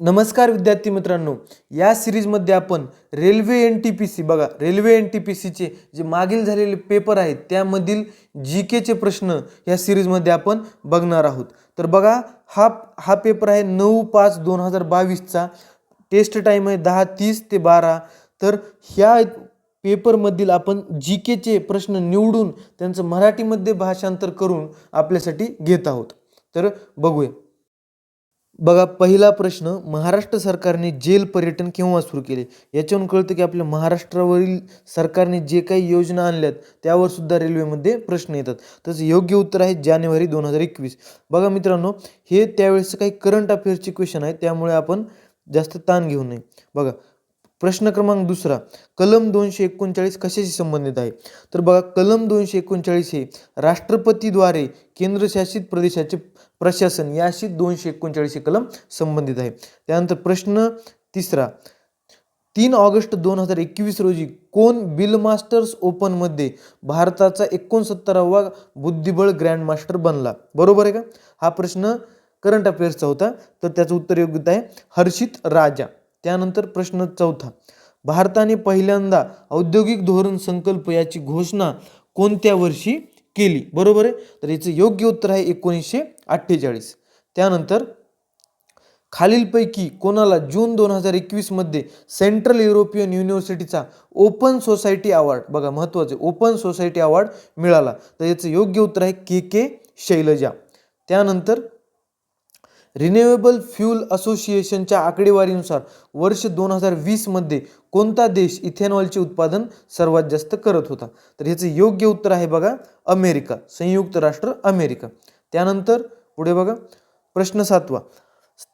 नमस्कार विद्यार्थी मित्रांनो या सिरीजमध्ये आपण railway N T P C बघा रेल्वे एन टी पी सीचे जे मागील झालेले पेपर आहेत त्यामधील जी केचे प्रश्न या सिरीजमध्ये आपण बघणार आहोत. तर बघा हा हा पेपर आहे नऊ पाच दोन हजार बावीसचा. टेस्ट टाईम आहे दहा तीस ते बारा. तर ह्या पेपरमधील आपण जी केचे प्रश्न निवडून त्यांचं मराठीमध्ये भाषांतर करून आपल्यासाठी घेत आहोत. तर बघूया. बघा पहिला प्रश्न महाराष्ट्र सरकारने जेल पर्यटन केव्हा सुरू केले? याच्यावरून कळतं की आपल्या महाराष्ट्रावरील सरकारने जे काही योजना आणल्यात त्यावर सुद्धा रेल्वेमध्ये प्रश्न येतात. तसं योग्य उत्तर आहे जानेवारी दोन हजार एकवीस. बघा मित्रांनो हे त्यावेळेसचं काही करंट अफेअर्सचे क्वेश्चन आहे त्यामुळे आपण जास्त ताण घेऊ नये. बघा प्रश्न क्रमांक दुसरा कलम दोनशे एकोणचाळीस कशाशी संबंधित आहे? तर बघा कलम दोनशे एकोणचाळीस हे राष्ट्रपतीद्वारे केंद्रशासित प्रदेशाचे प्रशासन याशी दोनशे एकोणचाळीस हे कलम संबंधित आहे. त्यानंतर प्रश्न तिसरा तीन ऑगस्ट दोन हजार एकवीस रोजी कोण बिल मास्टर्स ओपनमध्ये भारताचा एकोणसत्तरावा बुद्धिबळ ग्रँड मास्टर बनला? बरोबर आहे का? हा प्रश्न करंट अफेअर्सचा होता. तर त्याचं उत्तर योग्यता आहे हर्षित राजा. त्यानंतर प्रश्न चौथा. भारताने पहिल्यांदा औद्योगिक धोरण संकल्प याची घोषणा कोणत्या वर्षी केली? बरोबर आहे? तर याचं योग्य उत्तर आहे एकोणीसशे अठ्ठेचाळीस. त्यानंतर खालीलपैकी कोणाला जून दोन हजार एकवीसमध्ये सेंट्रल युरोपियन युनिव्हर्सिटीचा ओपन सोसायटी अवॉर्ड बघा महत्त्वाचे ओपन सोसायटी अवॉर्ड मिळाला. तर याचं योग्य उत्तर आहे के के शैलजा. त्यानंतर रिन्युएबल फ्यूल असोसिएशनच्या आकडेवारीनुसार वर्ष दोन हजार वीसमध्ये कोणता देश इथेनॉलचे उत्पादन सर्वात जास्त करत होता? तर ह्याचं योग्य उत्तर आहे बघा अमेरिका संयुक्त राष्ट्र अमेरिका. त्यानंतर पुढे बघा प्रश्न सातवा.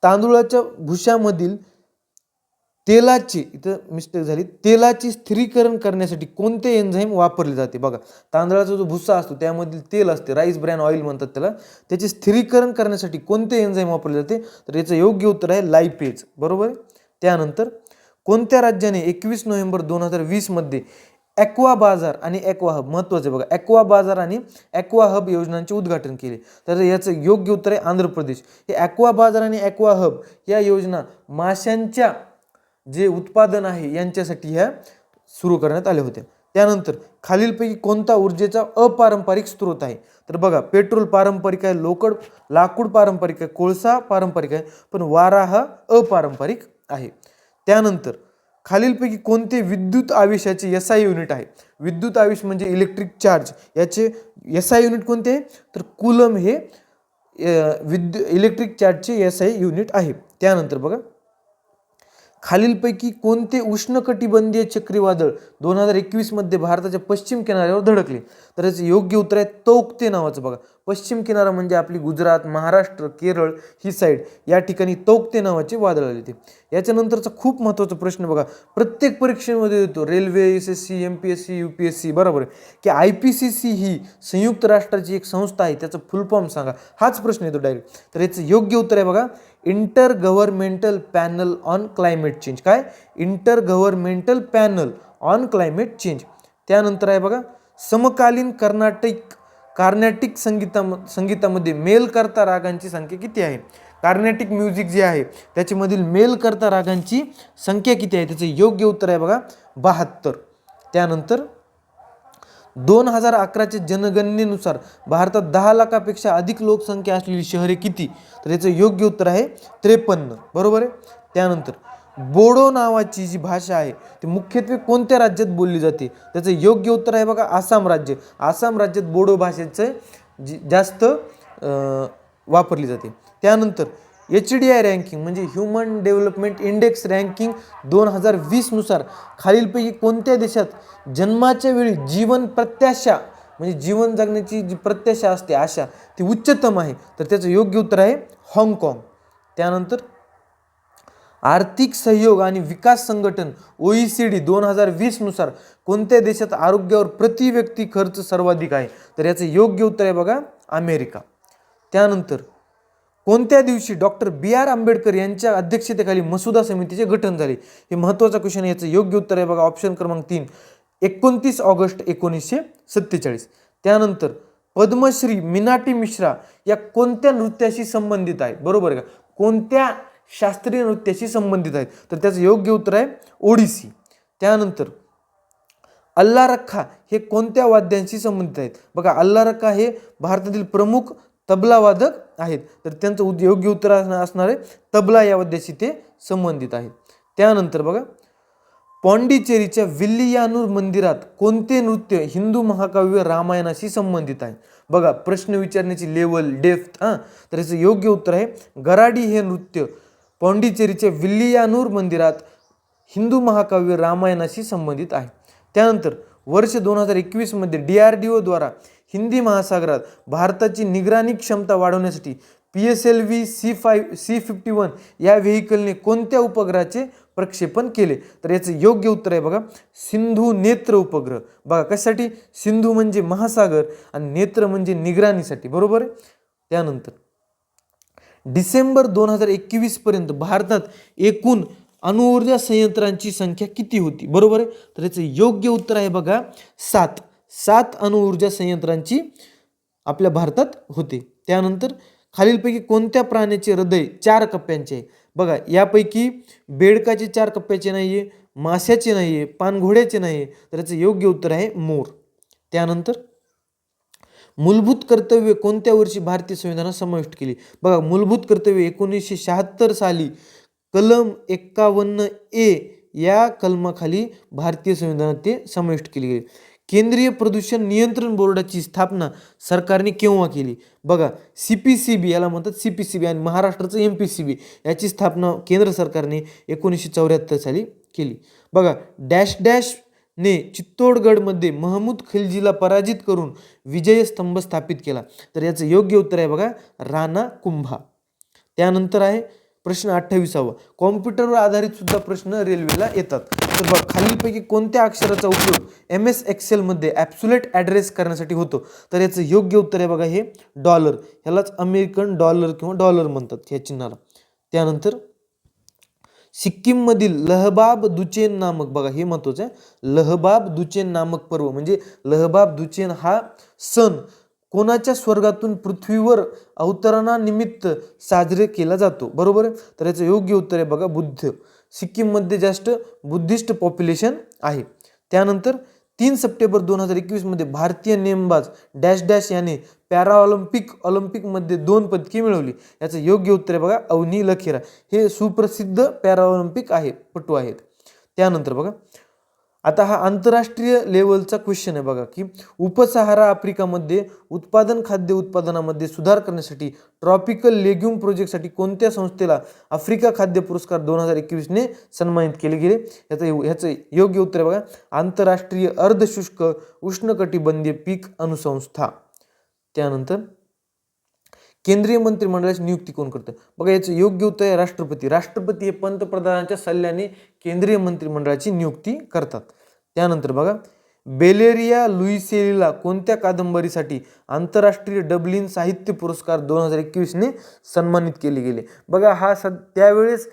तांदूळाच्या भुशामधील तेलाची इथं मिस्टेक झाली. तेलाची स्थिरीकरण करण्यासाठी कोणते एन्झाईम वापरले जाते? बघा तांदळाचा जो भुसा असतो त्यामधील तेल असते राईस ब्रॅन ऑइल म्हणतात त्याला. त्याचे स्थिरीकरण करण्यासाठी कोणते एन्झाईम वापरले जाते? तर याचं योग्य उत्तर आहे लायपेज बरोबर त्यानंतर कोणत्या राज्याने एकवीस नोव्हेंबर दोन हजार वीसमध्ये ॲक्वा बाजार आणि ॲक्वा हब महत्त्वाचं बघा. ॲक्वा बाजार आणि ॲक्वा हब योजनांचे उद्घाटन केले. तर याचं योग्य उत्तर आहे आंध्र प्रदेश. हे ॲक्वा बाजार आणि ॲक्वा हब या योजना माशांच्या जे उत्पादन आहे यांच्यासाठी ह्या सुरू करण्यात आल्या होत्या त्यानंतर खालीलपैकी कोणता ऊर्जेचा अपारंपरिक स्रोत आहे? तर बघा पेट्रोल पारंपरिक आहे लोकड लाकूड पारंपरिक आहे कोळसा पारंपरिक आहे पण वारा हा अपारंपरिक आहे. त्यानंतर खालीलपैकी कोणते विद्युत आवेशाचे एस आय युनिट आहे? विद्युत आवेश म्हणजे इलेक्ट्रिक चार्ज याचे एस आय युनिट कोणते? आहे तर कुलम हे विद्यु इलेक्ट्रिक चार्जचे एस आय युनिट आहे. त्यानंतर बघा खालीलपैकी कोणते उष्णकटिबंधीय चक्रीवादळ दोन हजार एकवीसमध्ये भारताच्या पश्चिम किनाऱ्यावर धडकले? तर याचं योग्य उत्तर आहे तौक्ते नावाचं बघा. पश्चिम किनारा म्हणजे आपली गुजरात महाराष्ट्र केरळ ही साईड या ठिकाणी तौक्ते नावाचे वादळ आले होते. याच्यानंतरचा खूप महत्त्वाचा प्रश्न बघा. प्रत्येक परीक्षेमध्ये येतो railway S S C M P S C U P S C बरोबर आहे. की आय पी सी सी ही संयुक्त राष्ट्राची एक संस्था आहे त्याचं फुल फॉर्म सांगा. हाच प्रश्न येतो डायरेक्ट तर याचं योग्य उत्तर आहे बघा. Intergovernmental panel on climate change काय? Intergovernmental panel on climate change त्यानंतर आहे बघा समकालीन कर्नाटक कार्नॅटिक संगीताम संगीतामध्ये मेल करता रागांची संख्या किती आहे? कार्नॅटिक म्युझिक जे आहे त्याच्यामधील मेल करता रागांची संख्या किती आहे? त्याचं योग्य उत्तर आहे बघा बहात्तर. त्यानंतर दोन हजार अकराच्या जनगणनेनुसार भारतात दहा लाखापेक्षा अधिक लोकसंख्या असलेली शहरे किती? तर याचं योग्य उत्तर आहे त्रेपन्न. बरोबर आहे? त्यानंतर बोडो नावाची जी भाषा आहे ती मुख्यत्वे कोणत्या राज्यात बोलली जाते? त्याचं योग्य उत्तर आहे बघा आसाम राज्य. आसाम राज्यात बोडो भाषेचं जी जास्त वापरली जाते. त्यानंतर एच डी आय रँकिंग म्हणजे ह्युमन डेव्हलपमेंट इंडेक्स रँकिंग दोन हजार वीसनुसार खालीलपैकी कोणत्या देशात जन्माच्या वेळी जीवन प्रत्याशा म्हणजे जीवन जगण्याची जी प्रत्याशा असते आशा ती उच्चतम आहे? तर त्याचं योग्य उत्तर आहे हाँगकाँग. त्यानंतर आर्थिक सहयोग आणि विकास संघटन ओ ई सी डी दोन हजार वीसनुसार कोणत्या देशात आरोग्यावर प्रति व्यक्ती खर्च सर्वाधिक आहे? तर याचं योग्य उत्तर आहे बघा अमेरिका. त्यानंतर कोणत्या दिवशी डॉक्टर बी आर आंबेडकर यांच्या अध्यक्षतेखाली मसुदा समितीचे गठन झाले? हे महत्त्वाचा क्वेश्चन आहे याचं योग्य उत्तर आहे बघा ऑप्शन क्रमांक तीन एकोणतीस ऑगस्ट एकोणीसशे सत्तेचाळीस. त्यानंतर पद्मश्री मिनाटी मिश्रा या कोणत्या नृत्याशी संबंधित आहे? बरोबर का? कोणत्या शास्त्रीय नृत्याशी संबंधित आहेत. तर त्याचं योग्य उत्तर आहे ओडिसी. त्यानंतर अल्ला रख्खा हे कोणत्या वाद्यांशी संबंधित आहेत? बघा अल्ला रख्खा हे भारतातील प्रमुख तबलावादक आहेत. तर त्यांचं उद- योग्य उत्तर असणार असणार आहे तबला या वाद्याशी ते संबंधित आहेत. त्यानंतर बघा पॉंडिचेरीच्या विल्लियानूर मंदिरात कोणते नृत्य हिंदू महाकाव्य रामायणाशी संबंधित आहे? बघा प्रश्न विचारण्याची लेवल डेफ्थ हां. तर याचं योग्य उत्तर आहे गराडी हे नृत्य पॉंडिचेरीच्या विल्लियानूर मंदिरात हिंदू महाकाव्य रामायणाशी संबंधित आहे. त्यानंतर वर्ष दोन हजार एकवीसमध्ये डी आर डी ओद्वारा हिंदी महासागरात भारताची निगराणी क्षमता वाढवण्यासाठी P S L V C five C fifty one या व्हेकलने कोणत्या उपग्रहाचे प्रक्षेपण केले? तर याचं योग्य उत्तर आहे बघा सिंधू नेत्र उपग्रह. बघा कशासाठी? सिंधू म्हणजे महासागर आणि नेत्र म्हणजे निगराणीसाठी. बरोबर आहे? त्यानंतर डिसेंबर दोन हजार एकवीसपर्यंत भारतात एकूण अणुऊर्जा संयंत्रांची संख्या किती होती? बरोबर आहे? तर याचं योग्य उत्तर आहे बघा सात. सात अणुऊर्जा संयंत्रांची आपल्या भारतात होते. त्यानंतर खालीलपैकी कोणत्या प्राण्याचे हृदय चार कप्प्यांचे आहे? बघा यापैकी बेडकाचे चार कप्प्याचे नाही आहे माश्याचे नाही आहे पानघोड्याचे नाही आहे तर याचं योग्य उत्तर आहे मोर. त्यानंतर मूलभूत कर्तव्य कोणत्या वर्षी भारतीय संविधानात समाविष्ट केली? बघा मूलभूत कर्तव्य एकोणीसशे शहात्तर साली कलम एक्कावन्न ए या कलमाखाली भारतीय संविधानात ते समाविष्ट केली गेली. केंद्रीय प्रदूषण नियंत्रण बोर्डाची स्थापना सरकारने केव्हा केली? बघा सी पी सी बी याला म्हणतात सी पी सी बी आणि महाराष्ट्राचं एम पी सी बी याची स्थापना केंद्र सरकारने एकोणीसशे चौऱ्याहत्तर साली केली. बघा डॅश डॅश ने चित्तोडगडमध्ये महमूद खिलजीला पराजित करून विजयस्तंभ स्थापित केला. तर याचं योग्य उत्तर आहे बघा राणा कुंभा. त्यानंतर आहे प्रश्न अठ्ठावीसावा. कॉम्प्युटरवर आधारित सुद्धा प्रश्न रेल्वेला येतात. तर बघ खालीलपैकी कोणत्या अक्षराचा उपयोग एम एस एक्सेलमध्ये ॲप्सुलेट ॲड्रेस करण्यासाठी होतो? तर याचं योग्य उत्तर आहे बघा हे डॉलर. ह्यालाच अमेरिकन डॉलर किंवा डॉलर म्हणतात ह्या चिन्हाला. त्यानंतर सिक्कीममधील लहबाब दुचेन नामक बघा हे महत्वाचं आहे लहबाब दुचेन नामक पर्व म्हणजे लहबाब दुचेन हा सण कोणाच्या स्वर्गातून पृथ्वीवर अवतरणानिमित्त साजरे केला जातो. बरोबर आहे? तर याचं योग्य उत्तर आहे बघा बुद्ध. सिक्कीममध्ये जास्त बुद्धिस्ट पॉप्युलेशन आहे. त्यानंतर तीन सप्टेंबर दोन हजार एकवीसमध्ये भारतीय नेमबाज डॅश डॅश याने पॅराऑलिम्पिक ऑलिम्पिकमध्ये दोन पदके मिळवली. याचं योग्य उत्तर आहे बघा अवनी लखेरा. हे सुप्रसिद्ध पॅराऑलिम्पिक आहे पटू आहेत. त्यानंतर बघा आता हा आंतरराष्ट्रीय लेवलचा क्वेश्चन आहे बघा की उपसहारा आफ्रिकामध्ये उत्पादन खाद्य उत्पादनामध्ये सुधार करण्यासाठी ट्रॉपिकल लेग्युम प्रोजेक्टसाठी कोणत्या संस्थेला आफ्रिका खाद्य पुरस्कार दोन हजार एकवीसने सन्मानित केले गेले? याचं ह्याचं योग्य उत्तर आहे बघा. आंतरराष्ट्रीय अर्धशुष्क उष्णकटिबंधीय पीक अनुसंस्था. त्यानंतर केंद्रीय मंत्रिमंडळाची नियुक्ती कोण करतं? बघा याचं योग्य उत्तर आहे राष्ट्रपती. राष्ट्रपती हे पंतप्रधानांच्या सल्ल्याने केंद्रीय मंत्रिमंडळाची नियुक्ती करतात. त्यानंतर बघा बेलेरिया लुईसेलीला कोणत्या कादंबरीसाठी आंतरराष्ट्रीय डब्लिन साहित्य पुरस्कार दोन हजार एकवीसने सन्मानित केले गेले? बघा हा स त्यावेळेस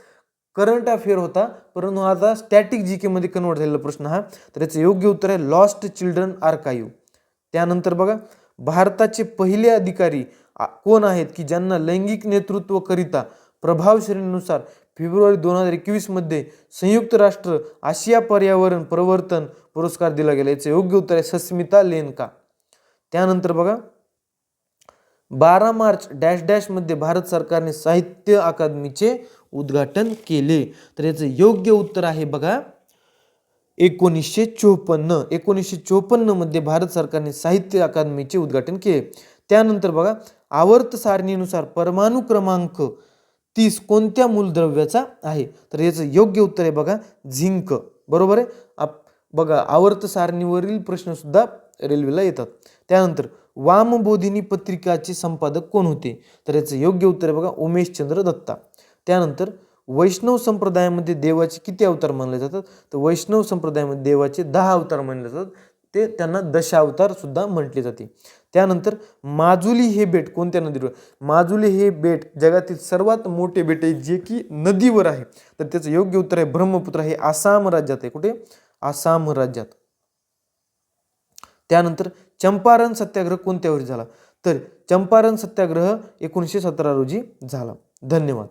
करंट अफेअर होता परंतु आता स्टॅटिक जी केमध्ये कन्वर्ट झालेला प्रश्न हा. तर याचं योग्य उत्तर आहे लॉस्ट चिल्ड्रन आर्काईव्ह त्यानंतर बघा भारताचे पहिले अधिकारी कोण आहेत की ज्यांना लैंगिक नेतृत्व करिता प्रभाव श्रेणीनुसार फेब्रुवारी दोन हजार एकवीसमध्ये संयुक्त राष्ट्र आशिया पर्यावरण प्रवर्तन पुरस्कार दिला गेला. याचं योग्य उत्तर आहे सस्मिता लेनका. त्यानंतर बघा बारा मार्च डॅश डॅशमध्ये भारत सरकारने साहित्य अकादमीचे उद्घाटन केले. तर याचं योग्य उत्तर आहे बघा एकोणीसशे चोपन्न. एकोणीसशे चोपन्नमध्ये भारत सरकारने साहित्य अकादमीचे उद्घाटन केले. त्यानंतर बघा आवर्त सारणीनुसार परमाणु क्रमांक तीस कोणत्या मूलद्रव्याचा आहे? तर याचं योग्य उत्तर आहे बघा झिंक. बरोबर आहे? आप बघा आवर्त सारणीवरील प्रश्नसुद्धा रेल्वेला येतात. त्यानंतर वामबोधिनी पत्रिकाचे संपादक कोण होते? तर याचं योग्य उत्तर आहे बघा उमेशचंद्र दत्ता. त्यानंतर वैष्णव संप्रदायामध्ये देवाचे किती अवतार मानले जातात? तर वैष्णव संप्रदायामध्ये देवाचे दहा अवतार मानले जातात. ते त्यांना दशावतार सुद्धा म्हटले जाते. त्यानंतर माजुली हे बेट कोणत्या नदीवर? माजुली हे बेट जगातील सर्वात मोठे बेट आहे जे की नदीवर आहे. तर त्याचं योग्य उत्तर आहे ब्रह्मपुत्र. हे आसाम राज्यात आहे. कुठे? आसाम राज्यात. त्यानंतर चंपारण सत्याग्रह कोणत्या वर्षी झाला? तर चंपारण सत्याग्रह एकोणीसशे सतरा रोजी झाला. धन्यवाद.